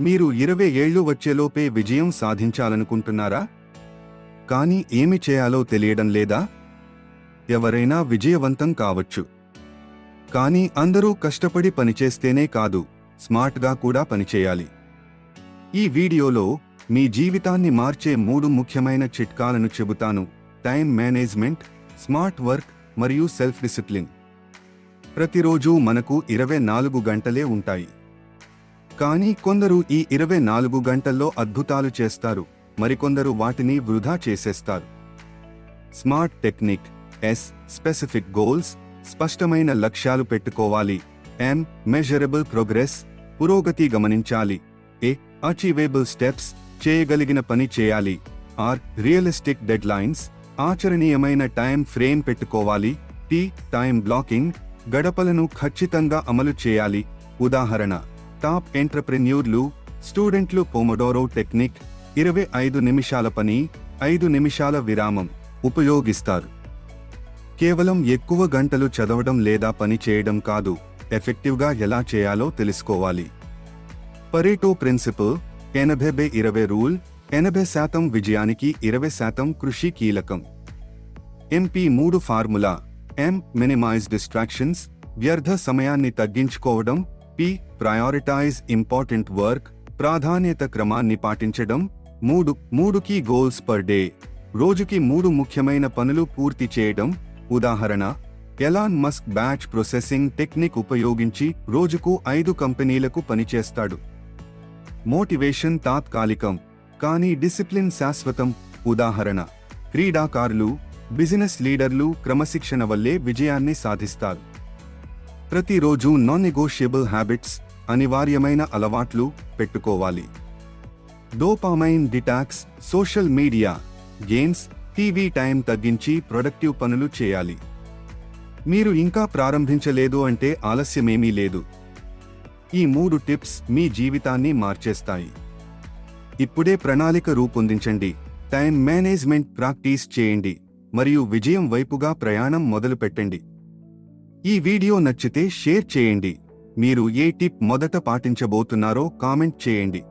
మీరు ఇరవై ఏళ్ళు వచ్చేలోపే విజయం సాధించాలనుకుంటున్నారా? కానీ ఏమి చేయాలో తెలియడం లేదా? ఎవరైనా విజయవంతం కావచ్చు. కానీ అందరూ కష్టపడి పనిచేస్తేనే కాదు స్మార్ట్గా కూడా పనిచేయాలి. ఈ వీడియోలో మీ జీవితాన్ని మార్చే మూడు ముఖ్యమైన చిట్కాలను చెబుతాను. టైం మేనేజ్మెంట్ స్మార్ట్ వర్క్ మరియు సెల్ఫ్ డిసిప్లిన్. ప్రతిరోజు మనకు ఇరవై నాలుగు గంటలే ఉంటాయి. కానీ కొందరు ఈ ఇరవై నాలుగు గంటల్లో అద్భుతాలు చేస్తారు. మరికొందరు వాటిని వృధా చేసేస్తారు. Smart technique S specific goals స్పష్టమైన లక్ష్యాలు పెట్టుకోవాలి. ఎం మెజరబుల్ ప్రోగ్రెస్ పురోగతి గమనించాలి. ఏ అచీవేబుల్ స్టెప్స్ చేయగలిగిన పని చేయాలి. ఆర్ రియలిస్టిక్ డెడ్ లైన్స్ ఆచరణీయమైన టైం ఫ్రేమ్ పెట్టుకోవాలి. టీ టైం బ్లాకింగ్ గడపలను ఖచ్చితంగా అమలు చేయాలి. ఉదాహరణ టాప్ ఎంటర్ప్రెన్యూర్లు స్టూడెంట్లు పోమోడోరో టెక్నిక్ ఇరవై ఐదు నిమిషాల పని ఐదు నిమిషాల విరామం ఉపయోగిస్తారు. కేవలం ఎక్కువ గంటలు చదవడం లేదా పని చేయడం కాదు ఎఫెక్టివ్గా ఎలా చేయాలో తెలుసుకోవాలి. పరేటో ప్రిన్సిపల్ ఎనభై బై ఇరవై రూల్ ఎనభై శాతం విజయానికి ఇరవై శాతం కృషి కీలకం. ఎంపీ మూడు ఫార్ములా ఎం మినిమైజ్ డిస్ట్రాక్షన్స్ వ్యర్థ సమయాన్ని తగ్గించుకోవడం పి ప్రయారిటైజ్ ఇంపార్టెంట్ వర్క్ ప్రాధాన్యత క్రమాన్ని పాటించడం మూడు మూడు కీ గోల్స్ పర్ డే రోజుకి మూడు ముఖ్యమైన పనులు పూర్తి చేయడం ఉదాహరణ Elon Musk batch processing technique ఉపయోగించి రోజుకు ఐదు కంపెనీలకు పనిచేస్తాడు. మోటివేషన్ తాత్కాలికం కానీ డిసిప్లిన్ శాశ్వతం ఉదాహరణ క్రీడాకారులు బిజినెస్ లీడర్లు క్రమశిక్షణ వల్లే విజయాన్ని సాధిస్తారు. ప్రతిరోజు నాన్ నెగోషియబుల్ హ్యాబిట్స్ అనివార్యమైన అలవాట్లు పెట్టుకోవాలి. Dopamine detox social media games TV time తగ్గించి ప్రొడక్టివ్ పనులు చేయాలి. మీరు ఇంకా ప్రారంభించలేదు అంటే ఆలస్యమేమీ లేదు. ఈ మూడు టిప్స్ మీ జీవితాన్ని మార్చేస్తాయి. ఇప్పుడే ప్రణాళిక రూపొందించండి. టైం మేనేజ్మెంట్ ప్రాక్టీస్ చేయండి. మరియు విజయం వైపుగా ప్రయాణం మొదలుపెట్టండి. ఈ వీడియో నచ్చితే షేర్ చేయండి. మీరు ఏ టిప్ మొదట పాటించబోతున్నారో కామెంట్ చేయండి.